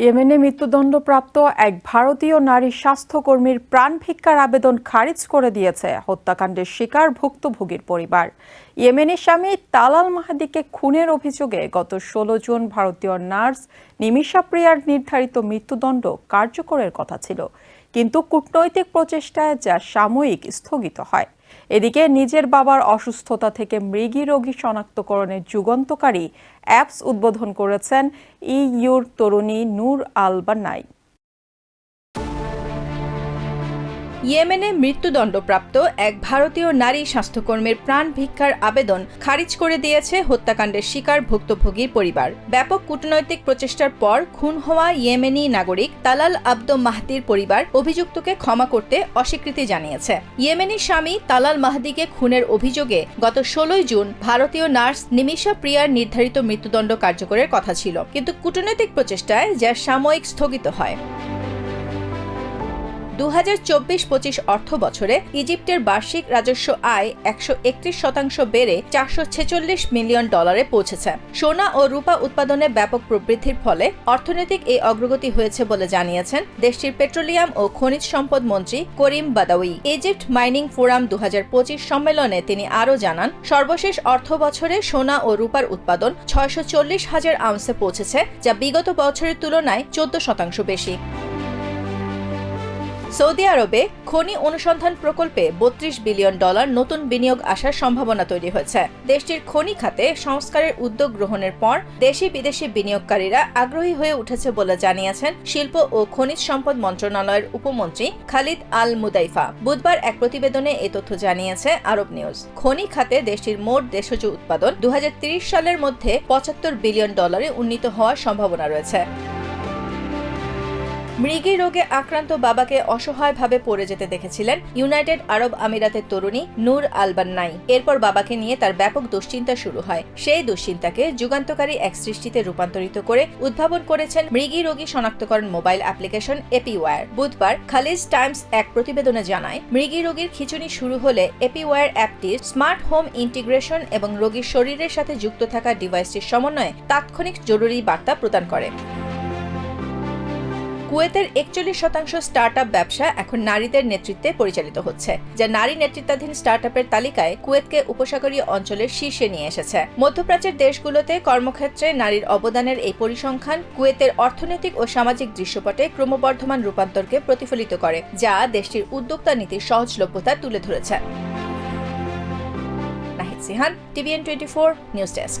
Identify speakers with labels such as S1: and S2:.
S1: ইয়েমেনে মৃত্যুদণ্ডপ্রাপ্ত এক ভারতীয় নারী স্বাস্থ্যকর্মীর প্রাণ ভিক্ষার আবেদন খারিজ করে দিয়েছে হত্যাকাণ্ডের শিকার ভুক্তভোগীর পরিবার। ইয়েমেনের স্বামী তালাল মাহাদিকে খুনের অভিযোগে গত ষোলো জুন ভারতীয় নার্স নিমিষা প্রিয়ার নির্ধারিত মৃত্যুদণ্ড কার্যকরের কথা ছিল। কিন্তু কূটনৈতিক প্রচেষ্টায় যা সাময়িক স্থগিত হয়। এদিকে নিজের বাবার অসুস্থতা থেকে মৃগী রোগী শনাক্তকরণের যুগান্তকারী অ্যাপস উদ্বোধন করেছেন ইইউর তরুণী নূর আল
S2: ইয়েমেনে মৃত্যুদণ্ডপ্রাপ্ত এক ভারতীয় নারী স্বাস্থ্যকর্মীর প্রাণ ভিক্ষার আবেদন খারিজ করে দিয়েছে হত্যাকাণ্ডের শিকার ভুক্তভোগীর পরিবার। ব্যাপক কূটনৈতিক প্রচেষ্টার পর খুন হওয়া ইয়েমেনি নাগরিক তালাল আব্দ মাহদির পরিবার অভিযুক্তকে ক্ষমা করতে অস্বীকৃতি জানিয়েছে। ইয়েমেনি স্বামী তালাল মাহদিকে খুনের অভিযোগে গত ষোলোই জুন ভারতীয় নার্স নিমিষা প্রিয়ার নির্ধারিত মৃত্যুদণ্ড কার্যকরের কথা ছিল। কিন্তু কূটনৈতিক প্রচেষ্টায় যা সাময়িক স্থগিত হয়। দু হাজার চব্বিশ পঁচিশ অর্থ বছরে ইজিপ্টের বার্ষিক রাজস্ব আয় একশো একত্রিশ শতাংশ বেড়ে চারশো ছেচল্লিশ মিলিয়ন ডলারে পৌঁছেছে। সোনা ও রূপা উৎপাদনে ব্যাপক প্রবৃদ্ধির ফলে অর্থনৈতিক এই অগ্রগতি হয়েছে বলে জানিয়েছেন দেশটির পেট্রোলিয়াম ও খনিজ সম্পদ মন্ত্রী Karim Badawi. Egypt mining forum দু হাজার পঁচিশ সম্মেলনে তিনি আরও জানান, সর্বশেষ অর্থ বছরে সোনা ও রূপার উৎপাদন ছয়শো হাজার আউন্সে পৌঁছেছে, যা বিগত বছরের তুলনায় চোদ্দ শতাংশ বেশি। সৌদি আরবে খনি অনুসন্ধান প্রকল্পে বত্রিশ বিলিয়ন ডলার নতুন বিনিয়োগ আসার সম্ভাবনা তৈরি হয়েছে। দেশটির খনি খাতে সংস্কারের উদ্যোগ গ্রহণের পর দেশি বিদেশি বিনিয়োগকারীরা আগ্রহী হয়ে উঠেছে বলে জানিয়েছেন শিল্প ও খনিজ সম্পদ মন্ত্রণালয়ের উপমন্ত্রী খালিদ আল মুদাইফা বুধবার এক প্রতিবেদনে এ তথ্য জানিয়েছে আরব নিউজ। খনি খাতে দেশটির মোট দেশজ উৎপাদন দু সালের মধ্যে পঁচাত্তর বিলিয়ন ডলারে উন্নীত হওয়ার সম্ভাবনা রয়েছে। মৃগী রোগে আক্রান্ত বাবাকে অসহায়ভাবে পড়ে যেতে দেখেছিলেন ইউনাইটেড আরব আমিরাতের তরুণী নূর আলবান্নাই। এরপর বাবাকে নিয়ে তার ব্যাপক দুশ্চিন্তা শুরু হয়। সেই দুশ্চিন্তাকে যুগান্তকারী এক সৃষ্টিতে রূপান্তরিত করে উদ্ভাবন করেছেন মৃগী রোগী শনাক্তকরণ মোবাইল অ্যাপ্লিকেশন এপিওয়ার। বুধবার খালিজ টাইমস এক প্রতিবেদনে জানায়, মৃগী রোগীর খিচুনি শুরু হলে এপিওয়ার অ্যাপটি স্মার্ট হোম ইন্টিগ্রেশন এবং রোগীর শরীরের সাথে যুক্ত থাকা ডিভাইসটির সমন্বয়ে তাৎক্ষণিক জরুরি বার্তা প্রদান করে। কুয়েতের একচল্লিশ শতাংশ স্টার্ট ব্যবসা এখন নারীদের নেতৃত্বে পরিচালিত হচ্ছে, যা নারী নেতৃত্বাধীন স্টার্ট তালিকায় কুয়েতকে উপসাগরীয় অঞ্চলের শীর্ষে নিয়ে এসেছে। মধ্যপ্রাচ্যের দেশগুলোতে কর্মক্ষেত্রে নারীর অবদানের এই পরিসংখ্যান কুয়েতের অর্থনৈতিক ও সামাজিক দৃশ্যপটে ক্রমবর্ধমান রূপান্তরকে প্রতিফলিত করে, যা দেশটির উদ্যোক্তা নীতির সহজলভ্যতা তুলে ধরেছে। Sihan, TVN twenty four news desk.